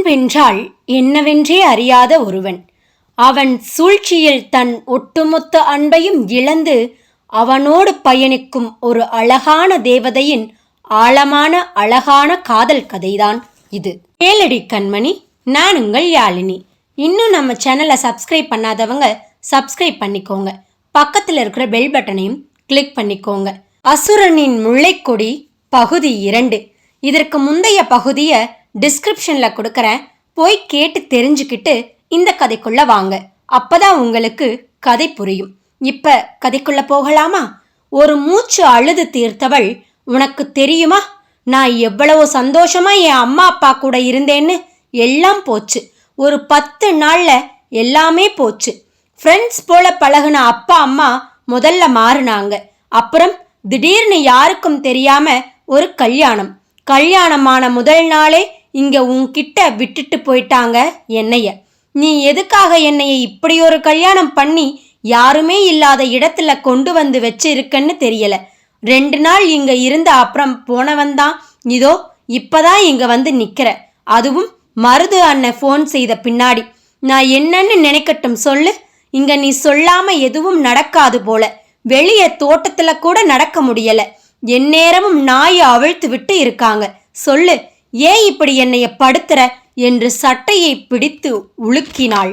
அன்பென்றால் என்னவென்றே அறியாத ஒருவன். அவன் சூழ்ச்சியில் தன் ஒட்டுமொத்த அன்பையும் இழந்து அவனோடு பயணிக்கும் ஒரு அழகான தேவதையின் ஆழமான அழகான காதல் கதைதான் இது. கேளடி கண்மணி நான் உங்கள் யாழினி. இன்னும் நம்ம சேனலை சப்ஸ்கிரைப் பண்ணாதவங்க சப்ஸ்கிரைப் பண்ணிக்கோங்க. பக்கத்தில் இருக்கிற பெல் பட்டனையும் கிளிக் பண்ணிக்கோங்க. அசுரனின் முல்லைக்கொடி பகுதி இரண்டு. இதற்கு முந்தைய பகுதியை டிஸ்கிரிப்ஷனில் கொடுக்குறேன் போய் கேட்டு தெரிஞ்சுக்கிட்டு இந்த கதைக்குள்ள வாங்க. அப்பதான் உங்களுக்கு கதை புரியும். இப்ப கதைக்குள்ள போகலாமா? ஒரு மூச்சு அழுது தீர்த்தவள் உனக்கு தெரியுமா? நான் எவ்வளவு சந்தோஷமா என் அம்மா அப்பா கூட இருந்தேன்னு? எல்லாம் போச்சு. ஒரு பத்து நாள்ல எல்லாமே போச்சு. ஃப்ரெண்ட்ஸ் போல பழகுன அப்பா அம்மா முதல்ல மாறுனாங்க. அப்புறம் திடீர்னு யாருக்கும் தெரியாம ஒரு கல்யாணம். கல்யாணமான முதல் நாளே இங்கே உன்கிட்ட விட்டுட்டு போயிட்டாங்க என்னைய. நீ எதுக்காக என்னைய இப்படி ஒரு கல்யாணம் பண்ணி யாருமே இல்லாத இடத்துல கொண்டு வந்து வச்சிருக்கன்னு தெரியல. ரெண்டு நாள் இங்க இருந்த அப்புறம் போனவன் தான். இதோ இப்பதான் இங்க வந்து நிக்கிற. அதுவும் மருது அண்ணன் ஃபோன் செய்த பின்னாடி. நான் என்னன்னு நினைக்கட்டும் சொல்லு. இங்க நீ சொல்லாம எதுவும் நடக்காது போல. வெளிய தோட்டத்துல கூட நடக்க முடியல. எந்நேரமும் நாயை அவிழ்த்து விட்டு இருக்காங்க. சொல்லு ஏன் இப்படி என்னைய படுத்துற? என்று சட்டையை பிடித்து உலுக்கினாள்.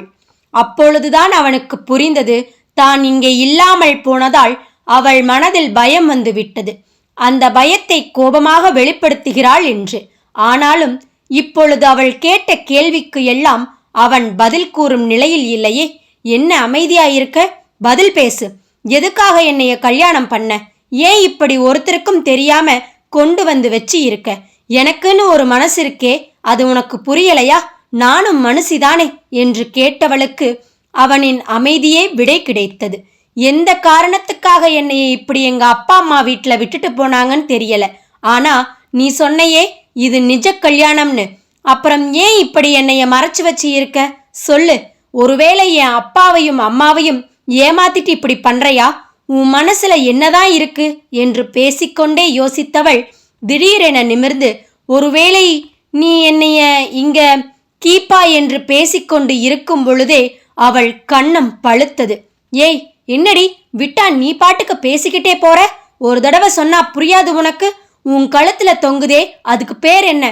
அப்பொழுதுதான் அவனுக்கு புரிந்தது தான் இங்கே இல்லாமல் போனதால் அவள் மனதில் பயம் வந்து விட்டது. அந்த பயத்தை கோபமாக வெளிப்படுத்துகிறாள் என்று. ஆனாலும் இப்பொழுது அவள் கேட்ட கேள்விக்கு எல்லாம் அவன் பதில் கூறும் நிலையில் இல்லையே. என்ன அமைதியாயிருக்க? பதில் பேசு. எதுக்காக என்னைய கல்யாணம் பண்ண? ஏன் இப்படி ஒருத்தருக்கும் தெரியாம கொண்டு வந்து வச்சு இருக்க? எனக்குன்னு ஒரு மனசு இருக்கே அது உனக்கு புரியலையா? நானும் மனுஷிதானே என்று கேட்டவளுக்கு அவனின் அமைதியே விடை கிடைத்தது. எந்த காரணத்துக்காக என்னை இப்படி எங்க அப்பா அம்மா வீட்டில் விட்டுட்டு போனாங்கன்னு தெரியல. ஆனா நீ சொன்னையே இது நிஜ கல்யாணம்னு. அப்புறம் ஏன் இப்படி என்னைய மறைச்சு வச்சு இருக்க? சொல்லு. ஒருவேளை என் அப்பாவையும் அம்மாவையும் ஏமாத்திட்டு இப்படி பண்றையா? உன் மனசுல என்னதான் இருக்கு? என்று பேசிக்கொண்டே யோசித்தவள் திடீரென நிமிர்ந்து ஒருவேளை நீ என்னைய இங்க கீப்பா என்று பேசிக்கொண்டு இருக்கும் பொழுதே அவள் கண்ணம் பழுத்தது. ஏய் என்னடி விட்டா நீ பாட்டுக்கு பேசிக்கிட்டே போற? ஒரு தடவை சொன்னா புரியாது உனக்கு? உன் கழுத்துல தொங்குதே அதுக்கு பேர் என்ன?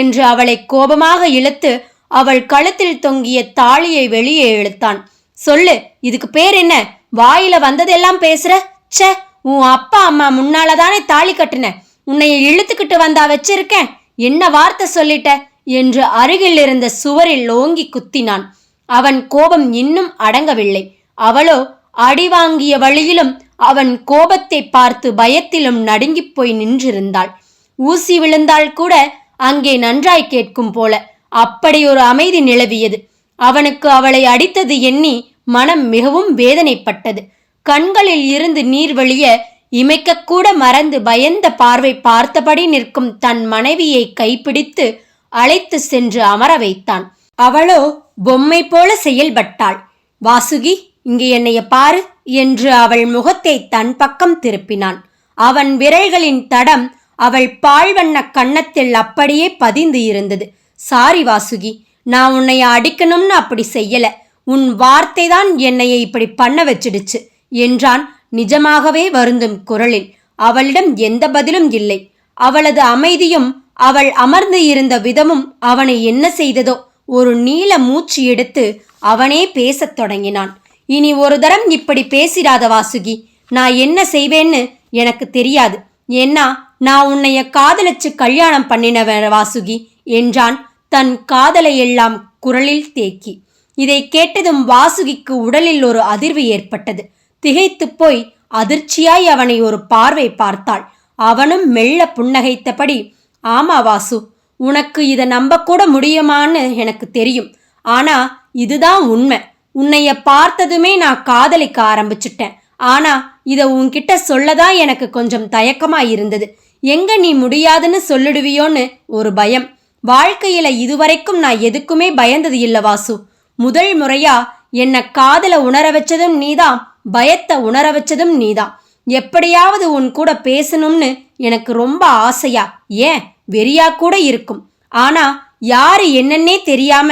என்று அவளை கோபமாக இழுத்து அவள் கழுத்தில் தொங்கிய தாலியை வெளியே இழுத்தான். சொல்லு இதுக்கு பேர் என்ன? வாயில வந்ததெல்லாம் பேசுற? ச்சே உன் அப்பா அம்மா முன்னால தானே தாலி கட்டுன? உன்னைய இழுத்துக்கிட்டு வந்தா வச்சிருக்கேன். என்ன வார்த்தை சொல்லிட்ட? என்று அருகில் இருந்த சுவரில் ஓங்கி குத்தினான். அவன் கோபம் இன்னும் அடங்கவில்லை. அவளோ அடி வாங்கிய வழியிலும் அவன் கோபத்தை பார்த்து பயத்திலும் நடுங்கிப் போய் நின்றிருந்தாள். ஊசி விழுந்தால் கூட அங்கே நன்றாய் கேட்கும் போல. அப்படி ஒரு அமைதி நிலவியது. அவனுக்கு அவளை அடித்தது எண்ணி மனம் மிகவும் வேதனைப்பட்டது. கண்களில் இருந்து நீர் வழிய இமைக்கக்கூட மறந்து பயந்த பார்வை பார்த்தபடி நிற்கும் தன் மனைவியை கைப்பிடித்து அழைத்து சென்று அமர வைத்தான். அவளோ பொம்மை போல செயல்பட்டாள். வாசுகி இங்கே என்னைய பாரு என்று அவள் முகத்தை தன் பக்கம் திருப்பினான். அவன் விரல்களின் தடம் அவள் பால்வண்ண கன்னத்தில் அப்படியே பதிந்து இருந்தது. சாரி வாசுகி நான் உன்னைய அடிக்கணும்னு அப்படி செய்யல. உன் வார்த்தை தான் என்னைய இப்படி பண்ண வச்சிடுச்சு என்றான் நிஜமாகவே வருந்தும் குரலில் அவளிடம் எந்த பதிலும் இல்லை. அவளது அமைதியும் அவள் அமர்ந்து இருந்த விதமும் அவனை என்ன செய்ததோ ஒரு நீல மூச்சு எடுத்து அவனே பேசத் தொடங்கினான். இனி ஒரு தரம் இப்படி பேசிடாத வாசுகி. நான் என்ன செய்வேன்னு எனக்கு தெரியாது. ஏன்னா நான் உன்னைய காதலிச்சு கல்யாணம் பண்ணினவன் வாசுகி என்றான் தன் காதலை எல்லாம் குரலில் தேக்கி. இதை கேட்டதும் வாசுகிக்கு உடலில் ஒரு அதிர்வு ஏற்பட்டது. திகைத்துப் போய் அதிர்ச்சியாய் அவனை ஒரு பார்வை பார்த்தாள். அவனும் மெல்ல புன்னகைத்தபடி ஆமா வாசு உனக்கு இதை நம்பக்கூட முடியுமான்னு எனக்கு தெரியும். ஆனா இதுதான் உண்மை. உன்னைய பார்த்ததுமே நான் காதலிக்க ஆரம்பிச்சிட்டேன். ஆனா இதை உன்கிட்ட சொல்லதான் எனக்கு கொஞ்சம் தயக்கமா இருந்தது. எங்க நீ முடியாதுன்னு சொல்லிடுவியோன்னு ஒரு பயம். வாழ்க்கையில இதுவரைக்கும் நான் எதுக்குமே பயந்தது இல்ல வாசு. முதல் முறையா என்ன காதல உணர வச்சதும் நீதான் பயத்தை உணர வச்சதும் நீதான். எப்படியாவது உன் கூட பேசணும்னு எனக்கு ரொம்ப ஆசையா? ஏன்? வெறியா கூட இருக்கும். ஆனா யாரு என்னன்னே தெரியாம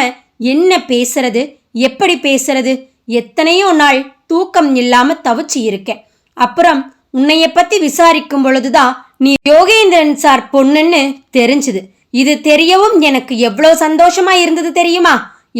என்ன பேசுறது எப்படி பேசுறது எத்தனையோ நாள் தூக்கம் இல்லாம தவிச்சு இருக்கேன். அப்புறம் உன்னைய பத்தி விசாரிக்கும் பொழுதுதான் நீ யோகேந்திரன் சார் பொண்ணுன்னு தெரிஞ்சுது. இது தெரியவும் எனக்கு எவ்வளோ சந்தோஷமா இருந்தது தெரியுமா?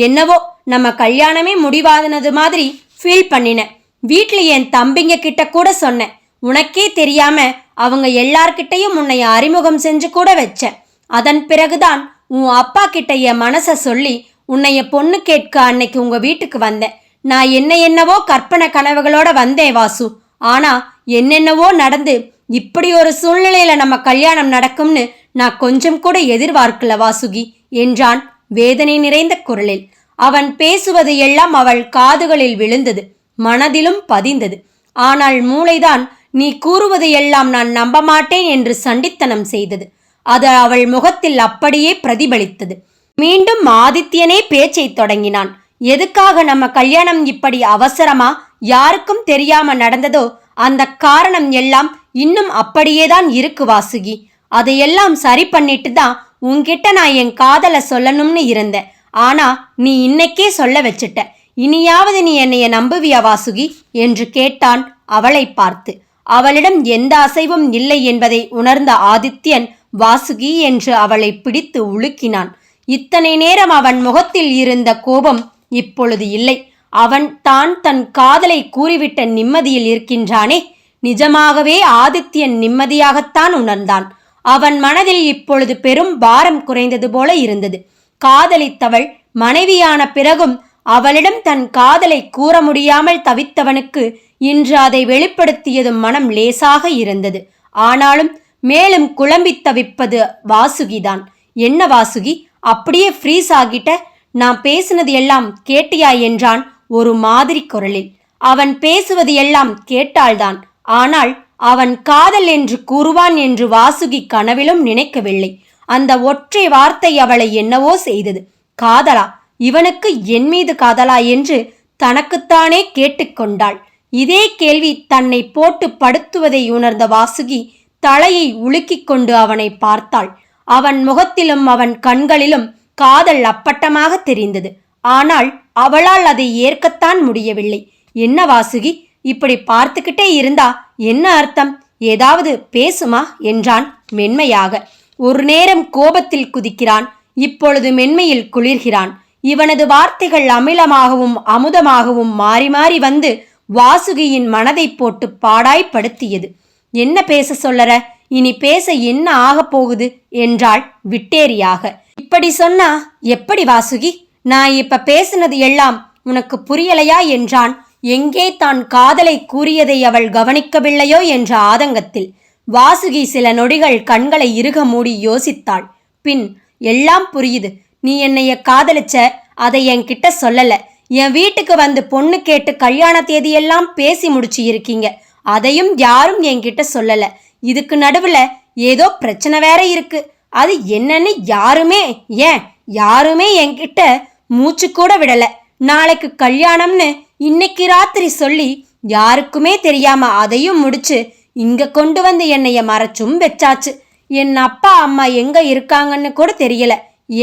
என்னவோ நம்ம கல்யாணமே முடிவாதனது மாதிரி ஃபீல் பண்ணினேன். வீட்டில் என் தம்பிங்க கிட்ட கூட சொன்னேன். உனக்கே தெரியாம அவங்க எல்லார்கிட்டையும் உன்னை அறிமுகம் செஞ்சு கூட வச்சேன். அதன் பிறகுதான் உன் அப்பா கிட்ட என் மனசை சொல்லி உன்னைய பொண்ணு கேட்க அன்னைக்கு உங்க வீட்டுக்கு வந்தேன். நான் என்ன என்னவோ கற்பனை கனவுகளோட வந்தேன் வாசு. ஆனா என்னென்னவோ நடந்து இப்படி ஒரு சூழ்நிலையில நம்ம கல்யாணம் நடக்கும்னு நான் கொஞ்சம் கூட எதிர்பார்க்கல வாசுகி என்றான் வேதனை நிறைந்த குரலில். அவன் பேசுவது எல்லாம் அவள் காதுகளில் விழுந்தது. மனதிலும் பதிந்தது. ஆனால் மூளைதான் நீ கூறுவதையெல்லாம் நான் நம்ப மாட்டேன் என்று சண்டித்தனம் செய்தது. அது அவள் முகத்தில் அப்படியே பிரதிபலித்தது. மீண்டும் ஆதித்யனே பேச்சை தொடங்கினான். எதுக்காக நம்ம கல்யாணம் இப்படி அவசரமா? யாருக்கும் தெரியாம நடந்ததோ அந்த காரணம் எல்லாம் இன்னும் அப்படியேதான் இருக்கு வாசுகி. அதையெல்லாம் சரி பண்ணிட்டு தான் உன்கிட்ட நான் என் காதலை சொல்லணும்னு இருந்தேன். ஆனா நீ இன்னைக்கே சொல்ல வச்சுட்ட. இனியாவது நீ என்னைய நம்புவியா வாசுகி? என்று கேட்டான் அவளை பார்த்து. அவளிடம் எந்த அசைவும் இல்லை என்பதை உணர்ந்த ஆதித்யன் வாசுகி என்று அவளை பிடித்து உலுக்கினான். இத்தனை நேரம் அவன் முகத்தில் இருந்த கோபம் இப்பொழுது இல்லை. அவன் தான் தன் காதலை கூறிவிட்ட நிம்மதியில் இருக்கின்றானே. நிஜமாகவே ஆதித்யன் நிம்மதியாகத்தான் உணர்ந்தான். அவன் மனதில் இப்பொழுது பெரும் பாரம் குறைந்தது போல இருந்தது. காதலித்தவள் மனைவியான பிறகும் அவளிடம் தன் காதலை கூற முடியாமல் தவித்தவனுக்கு இன்று அதை வெளிப்படுத்தியதும் மனம் லேசாக இருந்தது. ஆனாலும் மேலும் குழம்பித் தவிப்பது வாசுகிதான். என்ன வாசுகி? அப்படியே ஃப்ரீஸ் ஆகிட்ட நான் பேசினது எல்லாம் கேட்டியா என்றான் ஒரு மாதிரி குரலில். அவன் பேசுவது எல்லாம் கேட்டாள்தான். ஆனால் அவன் காதல் என்று கூறுவான் என்று வாசுகி கனவிலும் நினைக்கவில்லை. அந்த ஒற்றை வார்த்தை அவளை என்னவோ செய்தது. காதலா? இவனுக்கு என் மீது காதலா என்று தனக்குத்தானே கேட்டுக்கொண்டாள் இதே கேள்வி தன்னை போட்டு படுத்துவதை உணர்ந்த வாசுகி தலையை உலுக்கிக் கொண்டு அவனை பார்த்தாள். அவன் முகத்திலும் அவன் கண்களிலும் காதல் அப்பட்டமாக தெரிந்தது. ஆனால் அவளால் அதை ஏற்கத்தான் முடியவில்லை. என்ன வாசுகி இப்படி பார்த்துக்கிட்டே இருந்தா என்ன அர்த்தம்? ஏதாவது பேசுமா? என்றான் மென்மையாக. ஒரு நேரம் கோபத்தில் குதிக்கிறான். இப்பொழுது மென்மையில் குளிர்கிறான். இவனது வார்த்தைகள் அமிலமாகவும் அமுதமாகவும் மாறி மாறி வந்து வாசுகியின் மனதை போட்டு பாடாய்ப்படுத்தியது. என்ன பேச சொல்லற? இனி பேச என்ன ஆகப் போகுது? என்றாள் விட்டேரியாக. இப்படி சொன்னா எப்படி வாசுகி? நான் இப்ப பேசினது எல்லாம் உனக்கு புரியலையா? என்றான். எங்கே தான் காதலை கூறியதை அவள் கவனிக்கவில்லையோ? என்ற ஆதங்கத்தில். வாசுகி சில நொடிகள் கண்களை இறுக மூடி யோசித்தாள். பின் எல்லாம் புரியுது. நீ என்னைய காதலிச்ச? அதை என்கிட்ட சொல்லல. என் வீட்டுக்கு வந்து பொண்ணு கேட்டு கல்யாண தேதியெல்லாம் பேசி முடிச்சு இருக்கீங்க. அதையும் யாரும் என்கிட்ட சொல்லல. இதுக்கு நடுவுல ஏதோ பிரச்சனை வேற இருக்கு. அது என்னன்னு யாருமே ஏன்? யாருமே என்கிட்ட மூச்சு கூட விடல. நாளைக்கு கல்யாணம்னு இன்னைக்கு ராத்திரி சொல்லி யாருக்குமே தெரியாம அதையும் முடிச்சு இங்க கொண்டு வந்து என்னைய மறைச்சும் வச்சாச்சு. என் அப்பா அம்மா எங்க இருக்காங்கன்னு கூட தெரியல.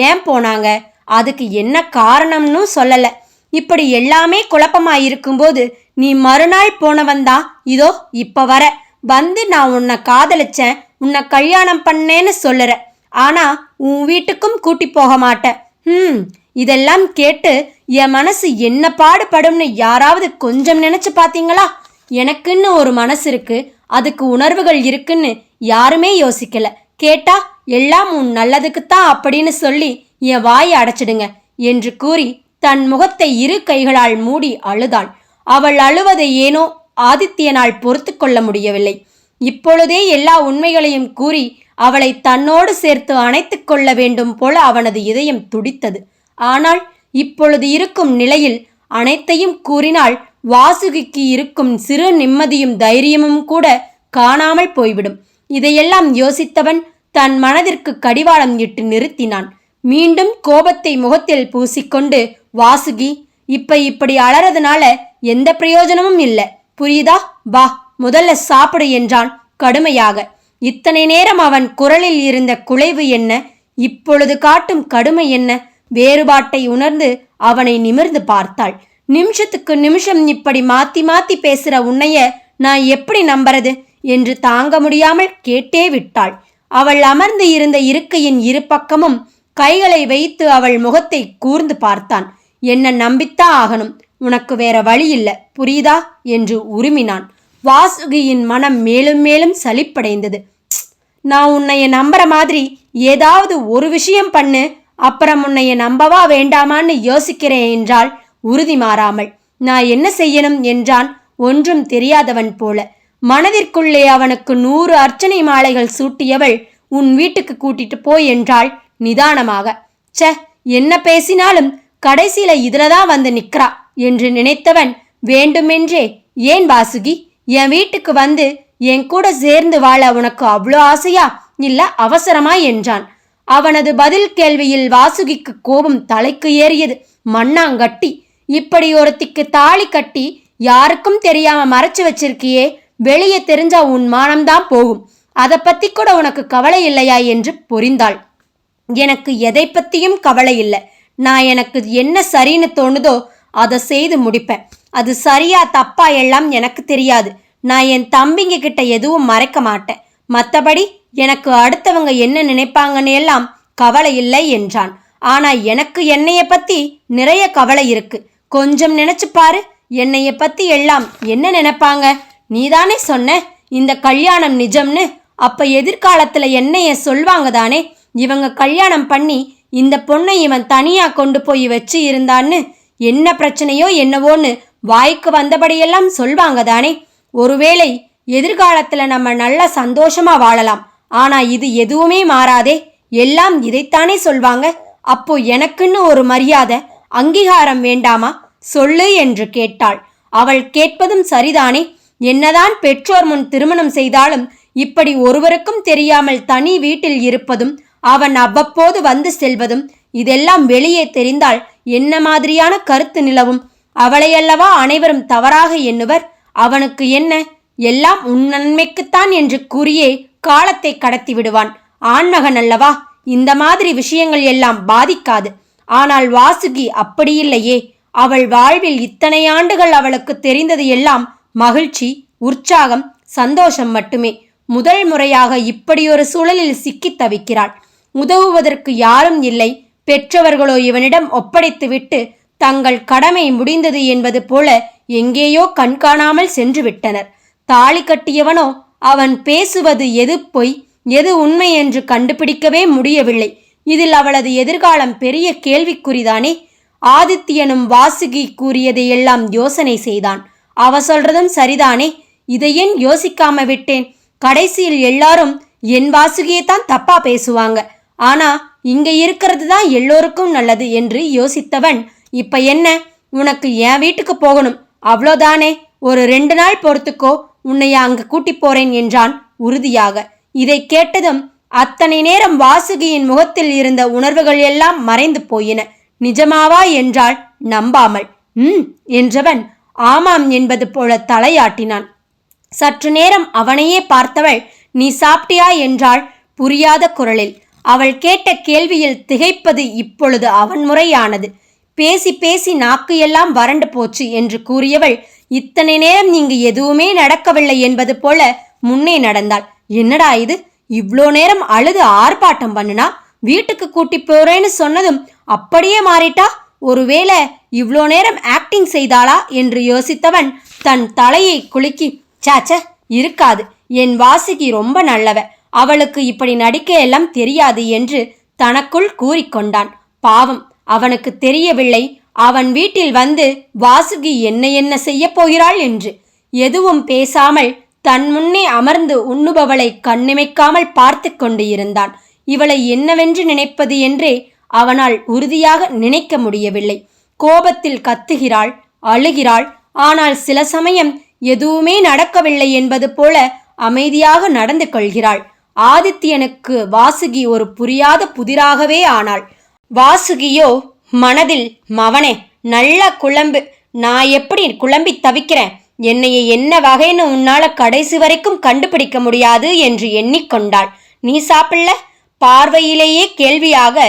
ஏன் போனாங்க? அதுக்கு என்ன காரணம்னு சொல்லலை. இப்படி எல்லாமே குழப்பமா இருக்கும்போது நீ மறுநாள் போனவன் தான் இதோ இப்போ வர. வந்து நான் உன்னை காதலிச்சேன். உன்னை கல்யாணம் பண்ணேன்னு சொல்லுற. ஆனா உன் வீட்டுக்கும் கூட்டி போக மாட்டேன். ம் இதெல்லாம் கேட்டு என் மனசு என்ன பாடுபடும்னு யாராவது கொஞ்சம் நினைச்சு பார்த்தீங்களா எனக்குன்னு ஒரு மனசு இருக்கு. அதுக்கு உணர்வுகள் இருக்குன்னு யாருமே யோசிக்கல. கேட்டா எல்லாம் உன் நல்லதுக்குத்தான் அப்படின்னு சொல்லி என் வாயை அடைச்சிடுங்க என்று கூறி தன் முகத்தை இரு கைகளால் மூடி அழுதாள். அவள் அழுவதை ஏனோ ஆதித்யனால் பொறுத்து கொள்ள முடியவில்லை. இப்பொழுதே எல்லா உண்மைகளையும் கூறி அவளை தன்னோடு சேர்த்து அணைத்து கொள்ள வேண்டும் போல அவனது இதயம் துடித்தது. ஆனால் இப்பொழுது இருக்கும் நிலையில் அனைத்தையும் கூறினால் வாசுகிக்கு இருக்கும் சிறு நிம்மதியும் தைரியமும் கூட காணாமல் போய்விடும். இதையெல்லாம் யோசித்தவன் தன் மனதிற்கு கடிவாளம் இட்டு நிறுத்தினான். மீண்டும் கோபத்தை முகத்தில் பூசிக்கொண்டு வாசுகி இப்ப இப்படி அலறதுனால எந்த பிரயோஜனமும் இல்லை. புரியுதா? வா முதல்ல சாப்பிடு என்றான் கடுமையாக. இத்தனை நேரம் அவன் குரலில் இருந்த குலைவு என்ன? இப்பொழுது காட்டும் கடுமை என்ன? வேறுபாட்டை உணர்ந்து அவனை நிமிர்ந்து பார்த்தாள். நிமிஷத்துக்கு நிமிஷம் இப்படி மாத்தி மாத்தி பேசுற உன்னைய நான் எப்படி நம்புறது? என்று தாங்க முடியாமல் கேட்டே விட்டாள். அவள் அமர்ந்து இருந்த இருக்கையின் இரு பக்கமும் கைகளை வைத்து அவள் முகத்தை கூர்ந்து பார்த்தான். என்ன நம்பித்தான் ஆகணும்? உனக்கு வேற வழி இல்லை புரியுதா? என்று உருமினான். வாசுகியின் மனம் மேலும் மேலும் சலிப்படைந்தது. நான் உன்னைய நம்புற மாதிரி ஏதாவது ஒரு விஷயம் பண்ணு அப்புறம் உன்னைய நம்பவா வேண்டாமான்னு யோசிக்கிறேன் என்றால் உறுதி மாறாமல். நான் என்ன செய்யணும் என்றான் ஒன்றும் தெரியாதவன் போல. மனதிற்குள்ளே அவனுக்கு நூறு அர்ச்சனை மாலைகள் சூட்டியவள் உன் வீட்டுக்கு கூட்டிட்டு போய் என்றாள் நிதானமாக. ச என்ன பேசினாலும் கடைசியில இதுலதான் வந்து நிக்கிறா என்று நினைத்தவன் வேண்டுமென்றே ஏன் வாசுகி என் வீட்டுக்கு வந்து என் கூட சேர்ந்து வாழ உனக்கு அவ்வளோ ஆசையா? இல்ல அவசரமா? என்றான். அவனது பதில் கேள்வியில் வாசுகிக்கு கோபம் தலைக்கு ஏறியது. மண்ணாங்கட்டி இப்படி ஒருத்திக்கு தாலி கட்டி யாருக்கும் தெரியாம மறைச்சு வச்சிருக்கியே வெளியே தெரிஞ்சா உன் மானம்தான் போகும். அதை பத்தி கூட உனக்கு கவலை இல்லையா என்று பொறிந்தாள். எனக்கு எதை பத்தியும் கவலை இல்லை. நான் எனக்கு என்ன சரின்னு தோணுதோ அதை செய்து முடிப்பேன். அது சரியா தப்பா எல்லாம் எனக்கு தெரியாது. நான் என் தம்பிங்க கிட்ட எதுவும் மறைக்க மாட்டேன். மற்றபடி எனக்கு அடுத்தவங்க என்ன நினைப்பாங்கன்னு எல்லாம் கவலை இல்லை என்றான். ஆனா எனக்கு என்னைய பத்தி நிறைய கவலை இருக்கு. கொஞ்சம் நினைச்சு பாரு. என்னைய பத்தி எல்லாம் என்ன நினைப்பாங்க? நீதானே சொன்ன? இந்த கல்யாணம் நிஜம்னு? அப்ப எதிர்காலத்துல என்னைய சொல்வாங்க தானே? இவங்க கல்யாணம் பண்ணி இந்த பொண்ணை இவன் தனியா கொண்டு போய் வச்சு இருந்தான்னு என்ன பிரச்சனையோ என்னவோன்னு வாய்க்கு வந்தபடியெல்லாம் சொல்வாங்க தானே? ஒருவேளை எதிர்காலத்துல நம்ம நல்ல சந்தோஷமா வாழலாம். ஆனா இது எதுவுமே மாறாதே. எல்லாம் இதைத்தானே சொல்வாங்க? அப்போ எனக்குன்னு ஒரு மரியாதை அங்கீகாரம் வேண்டாமா? சொல்லு என்று கேட்டாள். அவள் கேட்பதும் சரிதானே? என்னதான் பெற்றோர் முன் திருமணம் செய்தாலும் இப்படி ஒருவருக்கும் தெரியாமல் தனி வீட்டில் இருப்பதும் அவன் அவ்வப்போது வந்து செல்வதும் இதெல்லாம் வெளியே தெரிந்தால் என்ன மாதிரியான கருத்து நிலவும்? அவளையல்லவா அனைவரும் தவறாக எண்ணுவர்? அவனுக்கு என்ன? எல்லாம் உன் நன்மைக்குத்தான் என்று கூறியே காலத்தை கடத்தி விடுவான். ஆண்மகன் அல்லவா? இந்த மாதிரி விஷயங்கள் எல்லாம் பாதிக்காது. ஆனால் வாசுகி அப்படியில்லையே. அவள் வாழ்வில் இத்தனை ஆண்டுகள் அவளுக்கு தெரிந்தது எல்லாம் மகிழ்ச்சி உற்சாகம் சந்தோஷம் மட்டுமே. முதல் முறையாக இப்படியொரு சூழலில் சிக்கித் தவிக்கிறாள். உதவுவதற்கு யாரும் இல்லை. பெற்றவர்களோ இவனிடம் ஒப்படைத்துவிட்டு தங்கள் கடமை முடிந்தது என்பது போல எங்கேயோ கண்காணாமல் சென்று விட்டனர் தாலி கட்டியவனோ அவன் பேசுவது எது பொய் எது உண்மை என்று கண்டுபிடிக்கவே முடியவில்லை. இதில் அவளது எதிர்காலம் பெரிய கேள்விக்குறிதானே. ஆதித்யனும் வாசுகி கூறியதையெல்லாம் யோசனை செய்தான். அவ சொல்றதும் சரிதானே? இதை ஏன் யோசிக்காம விட்டேன்? கடைசியில் எல்லாரும் என் வாசுகியை தான் தப்பா பேசுவாங்க. ஆனா இங்க இருக்கிறது தான் எல்லோருக்கும் நல்லது என்று யோசித்தவன் இப்ப என்ன? உனக்கு என் வீட்டுக்கு போகணும். அவ்வளோதானே? ஒரு ரெண்டு நாள் பொறுத்துக்கோ. உன்னைய அங்கு கூட்டி போறேன் என்றான் உறுதியாக. இதை கேட்டதும் அத்தனை நேரம் வாசுகியின் முகத்தில் இருந்த உணர்வுகள் எல்லாம் மறைந்து போயின. நிஜமாவா? என்றாள் நம்பாமல். ம் என்றவன் ஆமாம் என்பது போல தலையாட்டினான். சற்று நேரம் அவனையே பார்த்தவள் நீ சாப்பிட்டியா? என்றாள் புரியாத குரலில். அவள் கேட்ட கேள்வியில் திகைப்பது இப்பொழுது அவன் முறையானது. பேசி பேசி நாக்கு எல்லாம் வறண்டு போச்சு என்று கூறியவள் இத்தனை நேரம் இங்கு எதுவுமே நடக்கவில்லை என்பது போல முன்னே நடந்தாள். என்னடா இது? இவ்வளோ நேரம் அழுது ஆர்ப்பாட்டம் பண்ணுனா? வீட்டுக்கு கூட்டி போறேன்னு சொன்னதும் அப்படியே மாறிட்டா? ஒருவேளை இவ்வளோ நேரம் ஆக்டிங் செய்தாளா என்று யோசித்தவன் தன் தலையை குலுக்கி சாச்ச இருக்காது. என் வாசுகி ரொம்ப நல்லவ. அவளுக்கு இப்படி நடிக்க எல்லாம் தெரியாது என்று தனக்குள் கூறிக்கொண்டான் பாவம் அவனுக்கு தெரியவில்லை. அவன் வீட்டில் வந்து வாசுகி என்ன என்ன செய்யப் போகிறாள்? என்று. எதுவும் பேசாமல் தன் முன்னே அமர்ந்து உண்ணுபவளை கண்ணிமைக்காமல் பார்த்து கொண்டு இருந்தான். இவளை என்னவென்று நினைப்பது? என்றே அவனால் உறுதியாக நினைக்க முடியவில்லை. கோபத்தில் கத்துகிறாள் அழுகிறாள். ஆனால் சில சமயம் எதுவுமே நடக்கவில்லை என்பது போல அமைதியாக நடந்து கொள்கிறாள். ஆதித்யனுக்கு வாசுகி ஒரு புரியாத புதிராகவே ஆனாள். வாசுகியோ மனதில் மவனே நல்ல குழம்பு. நான் எப்படி குழம்பி தவிக்கிறேன்? என்னைய என்ன வகைன்னு உன்னால கடைசி வரைக்கும் கண்டுபிடிக்க முடியாது என்று எண்ணிக்கொண்டாள். நீ சாப்பிடல? பார்வையிலேயே கேள்வியாக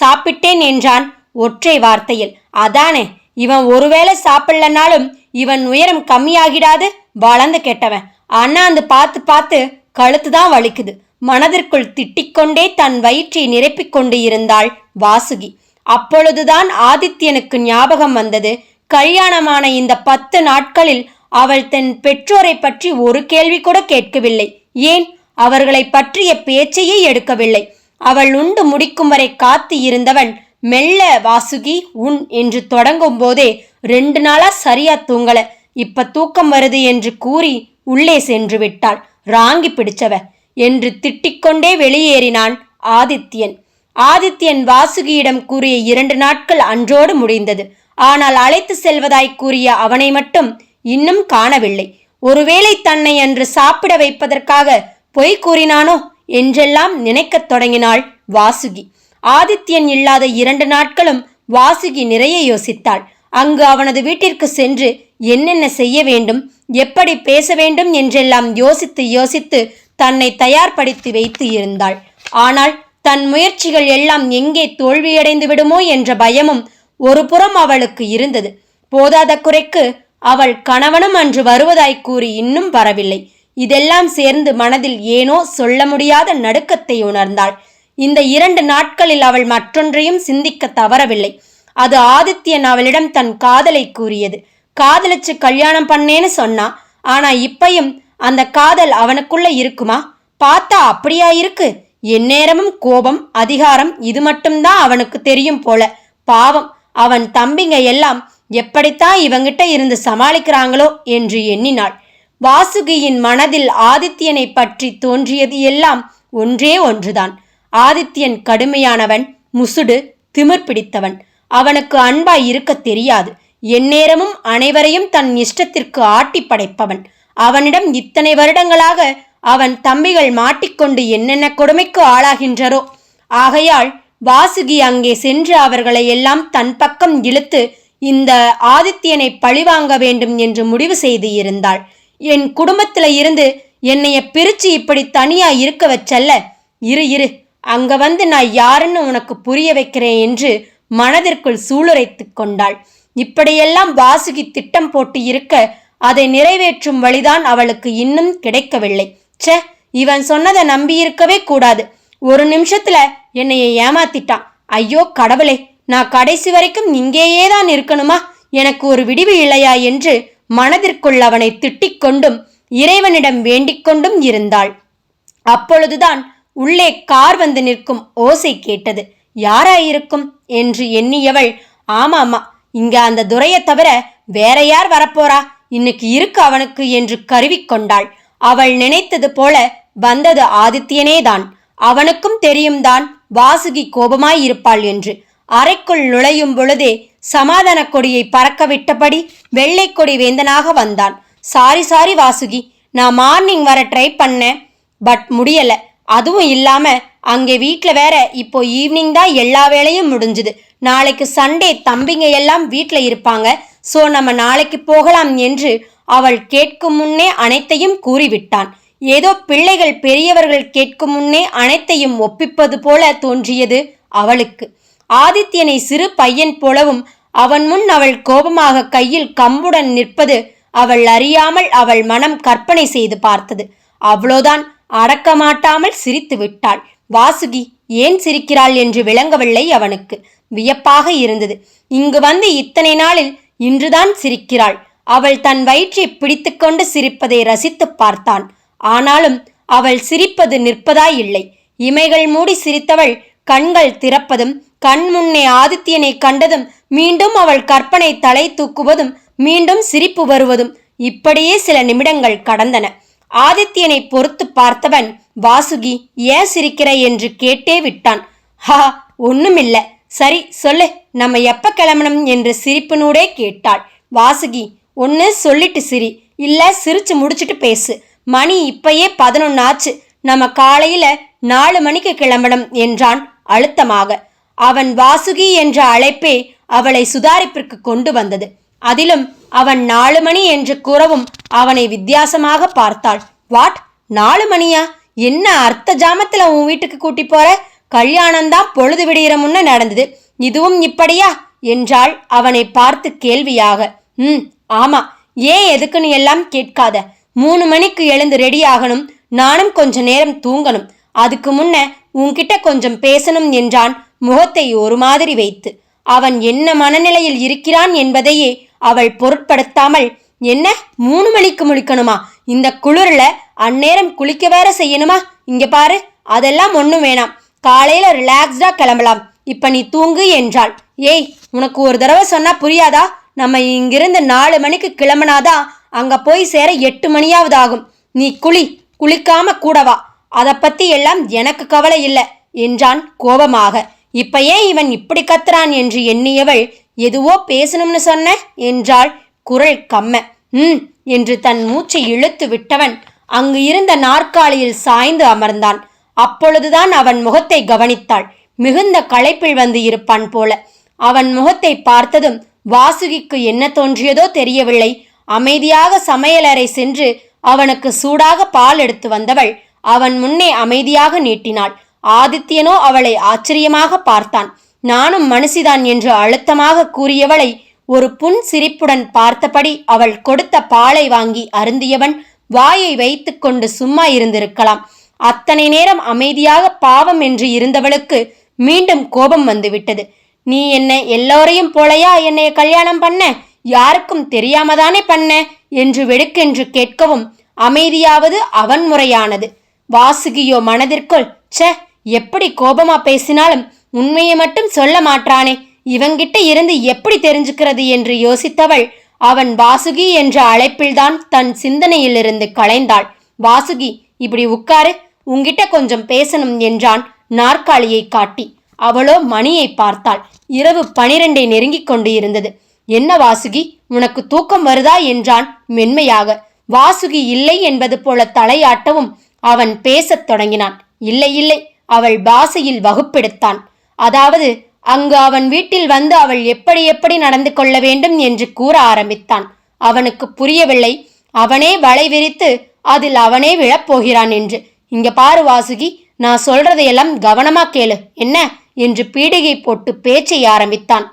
சாப்பிட்டேன் என்றான் ஒற்றை வார்த்தையில். அதானே இவன் ஒருவேளை சாப்பிடலனாலும் இவன் உயரம் கம்மியாகிடாது வளர்ந்து கெட்டவன். அண்ணாந்து பார்த்து பார்த்து கழுத்து தான் வலிக்குது. மனதிற்குள் திட்டிக்கொண்டே தன் வயிற்றை நிரப்பிக் கொண்டு இருந்தாள் வாசுகி. அப்பொழுதுதான் ஆதித்யனுக்கு ஞாபகம் வந்தது. கல்யாணமான இந்த பத்து நாட்களில் அவள் தன் பெற்றோரை பற்றி ஒரு கேள்வி கூட கேட்கவில்லை. ஏன்? அவர்களை பற்றிய பேச்சையே எடுக்கவில்லை. அவள் உண்டு முடிக்கும் வரை காத்து இருந்தவன் மெல்ல வாசுகி உன் என்று தொடங்கும் போதே ரெண்டு நாளா சரியா தூங்கல இப்ப தூக்கம் வருது என்று கூறி உள்ளே சென்று விட்டாள். ராங்கி பிடிச்சவ என்று திட்டிக்கொண்டே வெளியேறினான் ஆதித்யன். ஆதித்யன் வாசுகியிடம் கூறிய இரண்டு நாட்கள் அன்றோடு முடிந்தது. ஆனால் அழைத்து செல்வதாய் கூறிய அவனை மட்டும் இன்னும் காணவில்லை. ஒருவேளை தன்னை அன்று சாப்பிட வைப்பதற்காக பொய் கூறினானோ? என்றெல்லாம் நினைக்கத் தொடங்கினாள் வாசுகி. ஆதித்யன் இல்லாத இரண்டு நாட்களும் வாசுகி நிறைய யோசித்தாள். அங்கு அவனது வீட்டிற்கு சென்று என்னென்ன செய்ய வேண்டும் எப்படி பேச வேண்டும் என்றெல்லாம் யோசித்து யோசித்து தன்னை தயார்படுத்தி வைத்து இருந்தாள். ஆனால் தன் முயற்சிகள் எல்லாம் எங்கே தோல்வியடைந்து விடுமோ என்ற பயமும் ஒரு புறம் அவளுக்கு இருந்தது. போதாத குறைக்கு அவள் கணவனும் அன்று வருவதாய் கூறி இன்னும் வரவில்லை. இதெல்லாம் சேர்ந்து மனதில் ஏனோ சொல்ல முடியாத நடுக்கத்தை உணர்ந்தாள். இந்த இரண்டு நாட்களில் அவள் மற்றொன்றையும் சிந்திக்க தவறவில்லை. அது ஆதித்யன் அவளிடம் தன் காதலை கூறியது. காதலிச்சு கல்யாணம் பண்ணேன்னு சொன்னா ஆனா இப்பையும் அந்த காதல் அவனுக்குள்ள இருக்குமா? பார்த்தா அப்படியா இருக்கு? எந்நேரமும் கோபம் அதிகாரம் இது மட்டும்தான் அவனுக்கு தெரியும் போல. பாவம் அவன் தம்பிங்க எல்லாம் எப்படித்தான் இவங்கிட்ட இருந்து சமாளிக்கிறாங்களோ என்று எண்ணினாள். வாசுகியின் மனதில் ஆதித்யனை பற்றி தோன்றியது எல்லாம் ஒன்றே ஒன்றுதான். ஆதித்யன் கடுமையானவன் முசுடு திமிர் பிடித்தவன். அவனுக்கு அன்பாய் இருக்க தெரியாது. எந்நேரமும் அனைவரையும் தன் இஷ்டத்திற்கு ஆட்டி படைப்பவன். அவனிடம் இத்தனை வருடங்களாக அவன் தம்பிகள் மாட்டிக்கொண்டு என்னென்ன கொடுமைக்கு ஆளாகின்றரோ ஆகையால் வாசுகி அங்கே சென்று அவர்களை எல்லாம் தன் பக்கம் இழுத்து இந்த ஆதித்யனை பழிவாங்க வேண்டும் என்று முடிவு செய்து இருந்தாள். என் குடும்பத்துல இருந்து என்னைய பிரிச்சு இப்படி தனியா இருக்க வச்சல்ல? இரு இரு. அங்க வந்து நான் யாருன்னு உனக்கு புரிய வைக்கிறேன் என்று மனதிற்குள் சூளுரைத்து கொண்டாள். இப்படியெல்லாம் வாசுகி திட்டம் போட்டு இருக்க அதை நிறைவேற்றும் வழிதான் அவளுக்கு இன்னும் கிடைக்கவில்லை. ச்சே இவன் சொன்னதை நம்பியிருக்கவே கூடாது. ஒரு நிமிஷத்துல என்னைய ஏமாத்திட்டான். ஐயோ கடவுளே நான் கடைசி வரைக்கும் இங்கேயே தான் இருக்கணுமா? எனக்கு ஒரு விடிவு இல்லையா என்று மனதிற்குள் அவனை திட்டிக் கொண்டும் இறைவனிடம் வேண்டிக் கொண்டும் இருந்தாள். அப்பொழுதுதான் உள்ளே கார் வந்து நிற்கும் ஓசை கேட்டது. யாராயிருக்கும்? என்று எண்ணியவள் ஆமாமா இங்க அந்த துரையை தவிர வேற யார் வரப்போறா? இன்னைக்கு இருக்கு அவனுக்கு என்று கருவிக்கொண்டாள் அவள் நினைத்தது போல வந்தது ஆதித்யனேதான். அவனுக்கும் தெரியும்தான் வாசுகி கோபமாய் இருப்பாள் என்று. அறைக்குள் நுழையும் பொழுதே சமாதான கொடியை பறக்க விட்டபடி வெள்ளை கொடி வேந்தனாக வந்தான். சாரி சாரி வாசுகி நான் மார்னிங் வர ட்ரை பண்ணேன் பட் முடியல. அதுவும் இல்லாம அங்கே வீட்டில் வேற இப்போ ஈவினிங் தான் எல்லா வேலையும் முடிஞ்சுது. நாளைக்கு சண்டே தம்பிங்க எல்லாம் வீட்டில் இருப்பாங்க ஸோ நம்ம நாளைக்கு போகலாம் என்று அவள் கேட்கும் முன்னே அனைத்தையும் கூறிவிட்டான். ஏதோ பிள்ளைகள் பெரியவர்கள் கேட்கும் முன்னே அனைத்தையும் ஒப்பிப்பது போல தோன்றியது அவளுக்கு. ஆதித்யனை சிறு பையன் போலவும் அவன் முன் அவள் கோபமாக கையில் கம்புடன் நிற்பது அவள் அறியாமல் அவள் மனம் கற்பனை செய்து பார்த்தது. அவ்வளோதான். அடக்க மாட்டாமல் சிரித்து விட்டாள். வாசுகி ஏன் சிரிக்கிறாள்? என்று விளங்கவில்லை அவனுக்கு. வியப்பாக இருந்தது. இங்கு வந்து இத்தனை நாளில் இன்றுதான் சிரிக்கிறாள். அவள் தன் வயிற்றை பிடித்துக்கொண்டு சிரிப்பதை ரசித்துப் பார்த்தான். ஆனாலும் அவள் சிரிப்பது நிற்பதாய் இல்லை. இமைகள் மூடி சிரித்தவள் கண்கள் திறப்பதும் கண் முன்னே ஆதித்யனை கண்டதும் மீண்டும் அவள் கற்பனை தலை தூக்குவதும் மீண்டும் சிரிப்பு வருவதும் இப்படியே சில நிமிடங்கள் கடந்தன. ஆதித்யனை பொறுத்து பார்த்தவன் வாசுகி ஏன் சிரிக்கிற என்று கேட்டே விட்டான். ஹா ஒண்ணுமில்ல. சரி சொல்லு நம்ம எப்ப கிளம்பணும்? என்று சிரிப்பினூடே கேட்டாள். வாசுகி ஒன்று சொல்லிட்டு சிரி. இல்ல சிரிச்சு முடிச்சிட்டு பேசு. மணி இப்பயே பதினொன்னாச்சு. நம்ம காலையில நாலு மணிக்கு கிளம்பணும் என்றான் அழுத்தமாக அவன் வாசுகி என்ற அழைப்பே அவளை சுதாரிப்பிற்கு கொண்டு வந்தது. அதிலும் அவன் நாலு மணி என்று கூறவும் அவனை வித்தியாசமாக பார்த்தாள். வாட்? நாலு மணியா என்ன அர்த்த ஜாமத்தில் உன் வீட்டுக்கு கூட்டி போற? கல்யாணம்தான் பொழுது விடிகிற முன்ன நடந்தது. இதுவும் இப்படியா? என்றாள் அவனை பார்த்து கேள்வியாக. ம் ஆமா. ஏன் எதுக்குன்னு எல்லாம் கேட்காத. மூணு மணிக்கு எழுந்து ரெடி ஆகணும் நானும் கொஞ்ச நேரம் தூங்கணும். அதுக்கு முன்ன உன்கிட்ட கொஞ்சம் பேசணும் என்றான் முகத்தை ஒரு மாதிரி வைத்து. அவன் என்ன மனநிலையில் இருக்கிறான் என்பதையே அவள் பொருட்படுத்தாமல் என்ன? மூணு மணிக்கு முழிக்கணுமா? இந்த குளிர்ல அந்நேரம் குளிக்க வேற செய்யணுமா? இங்க பாரு அதெல்லாம் ஒண்ணும் வேணாம். காலையில ரிலாக்ஸ்டா கிளம்பலாம். இப்ப நீ தூங்கு என்றாள். ஏய் உனக்கு ஒரு தடவை சொன்னா புரியாதா? நம்ம இங்கிருந்து நாலு மணிக்கு கிளம்புனாதான் அங்க போய் சேர எட்டு மணியாவது ஆகும். நீ குளி குளிக்காம கூடவா அதை பற்றி எல்லாம் எனக்கு கவலை இல்லை என்றான் கோபமாக. இப்ப ஏன் இவன் இப்படி கத்துறான் என்று எண்ணியவள் எதுவோ பேசணும்னு சொன்ன என்றாள் குரல் கம்ம. ம் என்று தன் மூச்சை இழுத்து விட்டவன் அங்கு இருந்த நாற்காலியில் சாய்ந்து அமர்ந்தான். அப்பொழுதுதான் அவன் முகத்தை கவனித்தாள். மிகுந்த களைப்பில் வந்து இருப்பான் போல. அவன் முகத்தை பார்த்ததும் வாசுகிக்கு என்ன தோன்றியதோ தெரியவில்லை. அமைதியாக சமையலறை சென்று அவனுக்கு சூடாக பால் எடுத்து வந்தவள் அவன் முன்னே அமைதியாக நீட்டினாள். ஆதித்யனோ அவளை ஆச்சரியமாக பார்த்தான். நானும் மனுஷிதான் என்று அழுத்தமாக கூறியவளை ஒரு புன் சிரிப்புடன் பார்த்தபடி அவள் கொடுத்த பாலை வாங்கி அருந்தியவன் வாயை வைத்துக்கொண்டு சும்மா இருந்திருக்கலாம். அத்தனை நேரம் அமைதியாக பாவம் என்று இருந்தவளுக்கு மீண்டும் கோபம் வந்துவிட்டது. நீ என்ன எல்லோரையும் போலையா என்னைய கல்யாணம் பண்ண? யாருக்கும் தெரியாமதானே பண்ண? என்று வெடுக்கென்று கேட்கவும் அமைதியாவது அவன் முறையானது. வாசுகியோ மனதிற்குள் ச்சே எப்படி கோபமா பேசினாலும் உண்மையை மட்டும் சொல்ல மாட்டானே இவங்கிட்ட இருந்து எப்படி தெரிஞ்சுக்கிறது? என்று யோசித்தவள் அவன் வாசுகி என்ற அழைப்பில்தான் தன் சிந்தனையிலிருந்து களைந்தாள் வாசுகி இப்படி உட்காரு. உங்கிட்ட கொஞ்சம் பேசணும் என்றான் நாற்காலியை காட்டி. அவளோ மணியை பார்த்தாள். இரவு பனிரெண்டை நெருங்கிக் கொண்டு இருந்தது. என்ன வாசுகி உனக்கு தூக்கம் வருதா? என்றான் மென்மையாக. வாசுகி இல்லை என்பது போல தலையாட்டவும் அவன் பேசத் தொடங்கினான். இல்லை இல்லை அவள் பாசையில் வகுப்பெடுத்தான். அதாவது அங்கு அவன் வீட்டில் வந்து அவள் எப்படி எப்படி நடந்து கொள்ள வேண்டும் என்று கூற ஆரம்பித்தான். அவனுக்கு புரியவில்லை. அவனே வலை விரித்து அதில் அவனே விழப்போகிறான் என்று. இங்க பாரு வாசுகி நான் சொல்றதையெல்லாம் கவனமா கேளு. என்ன? என்று பீடிகை போட்டு பேச்சை ஆரம்பித்தான்.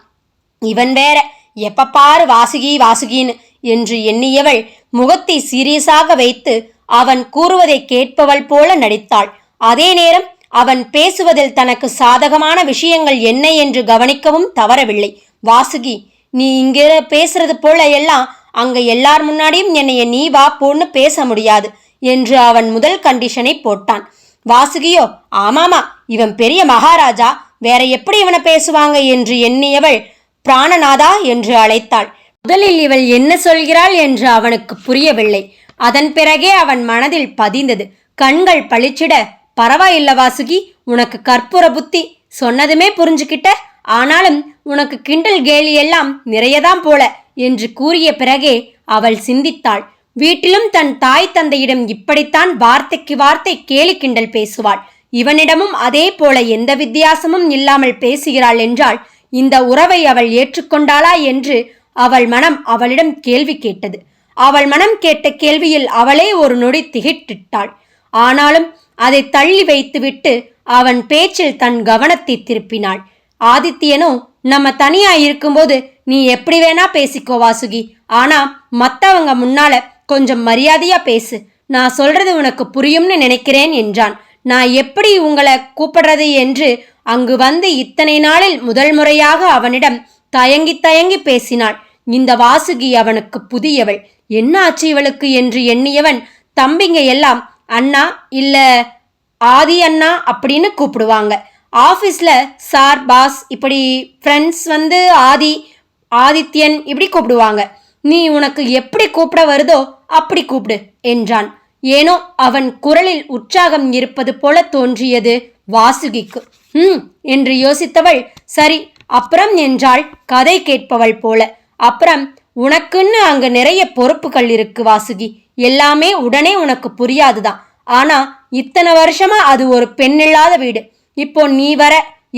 இவன் வேற. எப்ப பாரு வாசுகி வாசுகின்னு என்று எண்ணியவள் முகத்தை சீரியஸாக வைத்து அவன் கூறுவதை கேட்பவள் போல நடித்தாள். அதே நேரம் அவன் பேசுவதில் தனக்கு சாதகமான விஷயங்கள் என்ன என்று கவனிக்கவும் தவறவில்லை. வாசுகி நீ இங்கே பேசுறது போல எல்லாம் அங்க எல்லார் முன்னாடியும் என்னைய நீ வா போன்னு பேச முடியாது என்று அவன் முதல் கண்டிஷனை போட்டான். வாசுகியோ ஆமாமா இவன் பெரிய மகாராஜா. வேற எப்படி இவனை பேசுவாங்க என்று எண்ணியவள் பிராணநாதா என்று அழைத்தாள். முதலில் இவள் என்ன சொல்கிறாள் என்று அவனுக்கு புரியவில்லை. அதன் பிறகே அவன் மனதில் பதிந்தது. கண்கள் பளிச்சிட பரவாயில்ல வாசுகி உனக்கு கற்பூர புத்தி. சொன்னதுமே புரிஞ்சுக்கிட்ட ஆனாலும் உனக்கு கிண்டல் கேலி எல்லாம் நிறையதான் போல என்று கூறிய பிறகே அவள் சிந்தித்தாள். வீட்டிலும் தன் தாய் தந்தையிடம் இப்படித்தான் வார்த்தைக்கு வார்த்தை கேலி கிண்டல் பேசுவாள். இவனிடமும் அதே போல எந்த வித்தியாசமும் இல்லாமல் பேசுகிறாள் என்றால் இந்த உறவை அவள் ஏற்றுக்கொண்டாளா? என்று அவள் மனம் அவளிடம் கேள்வி கேட்டது. அவள் மனம் கேட்ட கேள்வியில் அவளே ஒரு நொடி திகிட்டிட்டாள் ஆனாலும் அதை தள்ளி வைத்துவிட்டு அவன் பேச்சில் தன் கவனத்தை திருப்பினாள். ஆதித்யனோ நம்ம தனியா இருக்கும்போது நீ எப்படி வேணா பேசிக்கோ வாசுகி. ஆனா மத்தவங்க முன்னால கொஞ்சம் மரியாதையா பேசு. நான் சொல்றது உனக்கு புரியும்னு நினைக்கிறேன் என்றான். நான் எப்படி உங்களை கூப்பிடுறது என்று அங்கு வந்து இத்தனை நாளில் முதல் முறையாக அவனிடம் தயங்கி தயங்கி பேசினாள். இந்த வாசுகி அவனுக்கு புதியவள். என்ன ஆச்சு இவளுக்கு என்று எண்ணியவன் தம்பிங்க எல்லாம் அண்ணா இல்ல ஆதி அண்ணா அப்படின்னு கூப்பிடுவாங்க. ஆஃபீஸில் சார் பாஸ் இப்படி ஃப்ரெண்ட்ஸ் வந்து ஆதி ஆதித்யன் இப்படி கூப்பிடுவாங்க. நீ உனக்கு எப்படி கூப்பிட வருதோ அப்படி கூப்பிடு என்றான். ஏனோ அவன் குரலில் உற்சாகம் இருப்பது போல தோன்றியது வாசுகிக்கு. ம் என்று யோசித்தவள் சரி அப்புறம் என்றாள் கதை கேட்பவள் போல. அப்புறம் உனக்குன்னு அங்க நிறைய பொறுப்புகள் இருக்கு வாசுகி. எல்லாமே உடனே உனக்கு புரியாதுதான். ஆனா இத்தனை வருஷமா அது ஒரு பெண்ணில்லாத வீடு. இப்போ நீ வர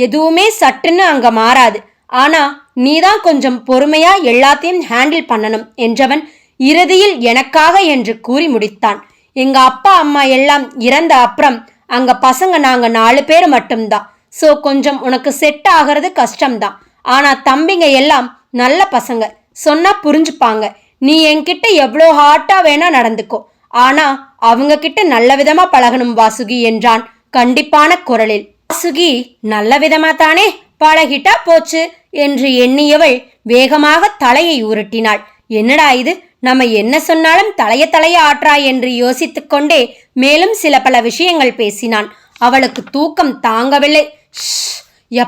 எதுவுமே சட்டுன்னு அங்க மாறாது. ஆனா நீதான் கொஞ்சம் பொறுமையா எல்லாத்தையும் ஹேண்டில் பண்ணணும் என்றவன் இறுதியில் எனக்காக என்று கூறி முடித்தான். எங்க அப்பா அம்மா எல்லாம் இறந்த அப்புறம் அங்க பசங்க நாங்க நாலு பேர் மட்டும்தான். ஸோ கொஞ்சம் உனக்கு செட் ஆகிறது கஷ்டம்தான். ஆனா தம்பிங்க எல்லாம் நல்ல பசங்க. சொன்னால் புரிஞ்சுப்பாங்க. நீ என்கிட்ட எவ்வளோ ஹார்ட்டாக வேணா நடந்துக்கோ. ஆனா அவங்க கிட்ட நல்ல விதமா பழகணும் வாசுகி என்றான் கண்டிப்பான குரலில். வாசுகி நல்ல விதமா தானே பழகிட்டா போச்சு என்று எண்ணியவள் வேகமாக தலையை உருட்டினாள். என்னடா இது? நம்ம என்ன சொன்னாலும் தலைய தலைய ஆற்றா என்று யோசித்துக் கொண்டே மேலும் சில பல விஷயங்கள் பேசினான். அவளுக்கு தூக்கம் தாங்கவில்லை. "ஷ்,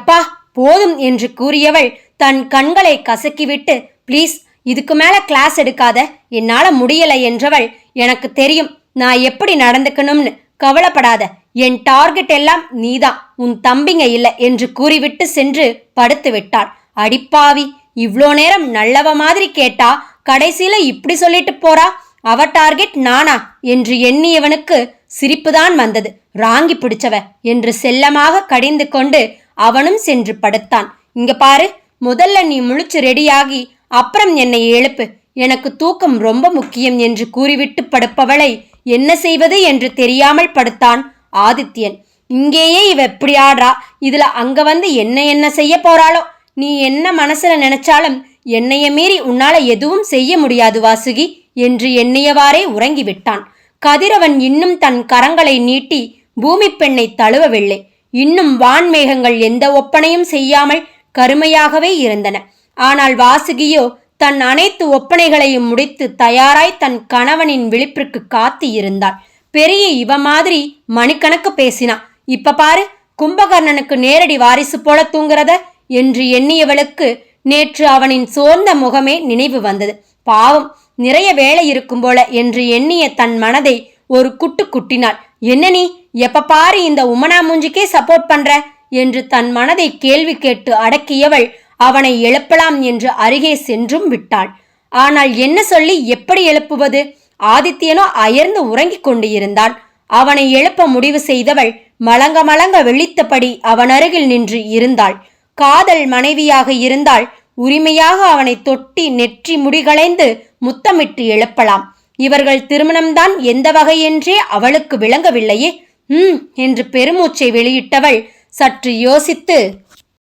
போதும் என்று கூறியவள் தன் கண்களை கசக்கிவிட்டு ப்ளீஸ் இதுக்கு மேல கிளாஸ் எடுக்காத. என்னால முடியல என்றவள் எனக்கு தெரியும் நான் எப்படி நடந்துக்கணும்னு கவலைப்படாத. என் டார்கெட் எல்லாம் நீதான். உன் தம்பிங்க இல்ல என்று கூறிவிட்டு சென்று படுத்து விட்டாள். அடிப்பாவி இவ்ளோ நேரம் நல்லவ மாதிரி கேட்டா கடைசியில இப்படி சொல்லிட்டு போறா? அவ டார்கெட் நானா? என்று எண்ணியவனுக்கு சிரிப்புதான் வந்தது. ராங்கி பிடிச்சவ என்று செல்லமாக கடிந்து கொண்டு அவனும் சென்று படுத்தான். இங்க பாரு முதல்ல நீ முழிச்சு ரெடியாகி அப்புறம் என்னை எழுப்பு. எனக்கு தூக்கம் ரொம்ப முக்கியம் என்று கூறிவிட்டு படுப்பவளை என்ன செய்வது என்று தெரியாமல் படுத்தான் ஆதித்யன். இங்கேயே இவ எப்படி ஆடுறா? இதுல அங்க வந்து என்ன என்ன செய்ய போறாளோ? நீ என்ன மனசுல நினைச்சாலும் என்னைய மீறி உன்னால எதுவும் செய்ய முடியாது வாசுகி என்று எண்ணியவாறே உறங்கிவிட்டான். கதிரவன் இன்னும் தன் கரங்களை நீட்டி பூமி பெண்ணை தழுவவில்லை. இன்னும் வான்மேகங்கள் எந்த ஒப்பனையும் செய்யாமல் கருமையாகவே இருந்தன. ஆனால் வாசுகியோ தன் அனைத்து ஒப்பனைகளையும் முடித்து தயாராய் தன் கணவனின் விழிப்பிற்கு காத்து இருந்தாள். பெரிய இவ மாதிரி மணிக்கணக்கு பேசினா இப்ப பாரு கும்பகர்ணனுக்கு நேரடி வாரிசு போல தூங்குறத என்று எண்ணியவளுக்கு நேற்று அவனின் சோர்ந்த முகமே நினைவு வந்தது. பாவம் நிறைய வேலை இருக்கும் போல என்று எண்ணிய தன் மனதை ஒரு குட்டு குட்டினாள். என்ன நீ எப்ப பாரு இந்த உமனா மூஞ்சிக்கே சப்போர்ட் பண்ற? என்று தன் மனதை கேள்வி கேட்டு அடக்கியவள் அவனை எழுப்பலாம் என்று அருகே சென்றும் விட்டாள். ஆனால் என்ன சொல்லி எப்படி எழுப்புவது? ஆதித்யனோ அயர்ந்து உறங்கிக் கொண்டு இருந்தான் அவனை எழுப்ப முடிவு செய்தவள் மலங்க மலங்க விழித்தபடி அவன் அருகில் நின்று இருந்தாள். காதல் மனைவியாக இருந்தால் உரிமையாக அவனை தொட்டி நெற்றி முடிகளைந்து முத்தமிட்டு எழுப்பலாம். இவர்கள் திருமணம்தான் எந்த வகையென்றே அவளுக்கு விளங்கவில்லையே. ம் என்று பெருமூச்சை வெளியிட்டவள் சற்று யோசித்து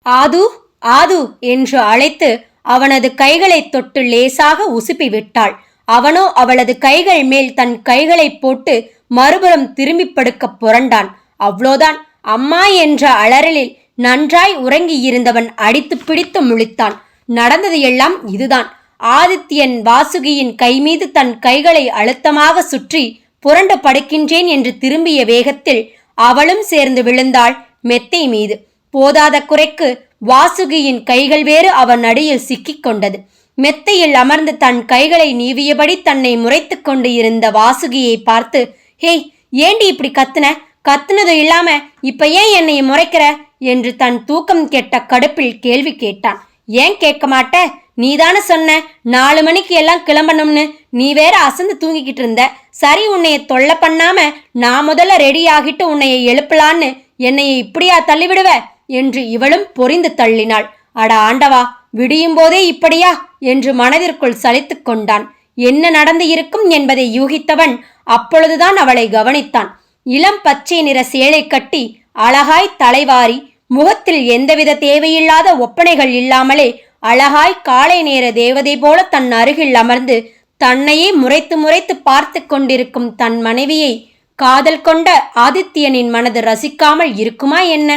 ஆது ஆது என்று அழைத்து அவனது கைகளை தொட்டு லேசாக உசுப்பி விட்டாள் அவனோ அவளது கைகள் மேல் தன் கைகளை போட்டு மறுபுறம் திரும்பி படுக்க புரண்டான். அவ்வளோதான். அம்மா என்ற அலறலில் நன்றாய் உறங்கி இருந்தவன் அடித்து பிடித்து முழித்தான். நடந்தது எல்லாம் இதுதான். ஆதித்யன் வாசுகியின் கை மீது தன் கைகளை அழுத்தமாக சுற்றி புரண்டு படுக்கின்றேன் என்று திரும்பிய வேகத்தில் அவளும் சேர்ந்து விழுந்தாள் மெத்தை மீது. போதாத குறைக்கு வாசுகியின் கைகள் வேறு அவன் அடியில் சிக்கிக் கொண்டது. மெத்தையில் அமர்ந்து தன் கைகளை நீவியபடி தன்னை முறைத்து கொண்டு இருந்த வாசுகியை பார்த்து ஹேய் ஏண்டி இப்படி கத்துன? கத்துனதும் இல்லாம இப்ப ஏன் என்னை முறைக்கிற? என்று தன் தூக்கம் கெட்ட கடுப்பில் கேள்வி கேட்டான். ஏன் கேட்க மாட்ட? நீதானே சொன்ன நாலு மணிக்கு எல்லாம் கிளம்பணும்னு. நீ வேற அசந்து தூங்கிக்கிட்டு இருந்த. சரி உன்னைய தொல்லை பண்ணாம நான் முதல்ல ரெடி ஆகிட்டு உன்னைய எழுப்பலான்னு. என்னைய இப்படியா தள்ளிவிடுவ? என்று இவளும் பொறிந்து தள்ளினாள். அட ஆண்டவா விடியும் போதே இப்படியா? என்று மனதிற்குள் சலித்து கொண்டான். என்ன நடந்து இருக்கும் என்பதை யூகித்தவன் அப்பொழுதுதான் அவளை கவனித்தான். இளம் பச்சை நிற சேலை கட்டி அழகாய் தலைவாரி முகத்தில் எந்தவித தேவையில்லாத ஒப்பனைகள் இல்லாமலே அழகாய் காலை நேர தேவதை போல தன் அருகில் அமர்ந்து தன்னையே முறைத்து முறைத்து பார்த்து கொண்டிருக்கும் தன் மனைவியை காதல் கொண்ட ஆதித்யனின் மனது ரசிக்காமல் இருக்குமா என்ன?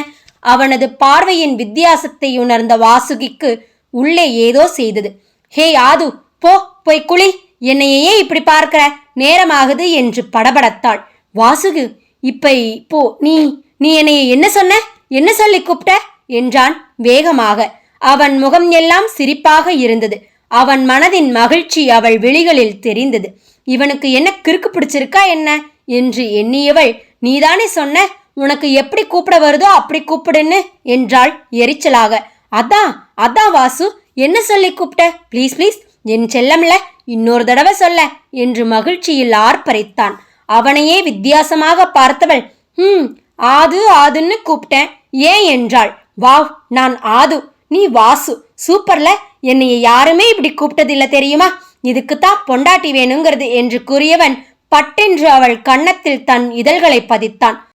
அவனது பார்வையின் வித்தியாசத்தை உணர்ந்த வாசுகிக்கு உள்ளே ஏதோ செய்தது. ஹே ஆது போ போய் குளி. என்னையே ஏன் இப்படி பார்க்கிற? நேரமாகுது என்று படபடத்தாள். வாசுகு இப்ப இப்போ நீ நீ என்னைய என்ன சொன்ன? என்ன சொல்லி கூப்பிட்ட? என்றான் வேகமாக. அவன் முகம் எல்லாம் சிரிப்பாக இருந்தது. அவன் மனதின் மகிழ்ச்சி அவள் விழிகளில் தெரிந்தது. இவனுக்கு என்ன கிறுக்கு பிடிச்சிருக்கா என்ன? என்று எண்ணியவள் நீதானே சொன்ன? உனக்கு எப்படி கூப்பிட வருதோ அப்படி கூப்பிடுன்னு என்றாள் எரிச்சலாக. அதான் அதான் வாசு என்ன சொல்லி கூப்பிட்ட? ப்ளீஸ் ப்ளீஸ் என் செல்லம்ல இன்னொரு தடவை சொல்ல என்று மகிழ்ச்சியில் ஆர்ப்பரித்தான். அவனையே வித்தியாசமாக பார்த்தவள் ஹம் ஆது ஆதுன்னு கூப்பிட்டேன் ஏன்? என்றாள். வாவ் நான் ஆது நீ வாசு சூப்பர்ல என்னைய யாருமே இப்படி கூப்பிட்டதில்ல தெரியுமா? இதுக்குத்தான் பொண்டாட்டி வேணுங்கிறது என்று கூறியவன் பட்டென்று அவள் கன்னத்தில் தன் இதழ்களை பதித்தான்.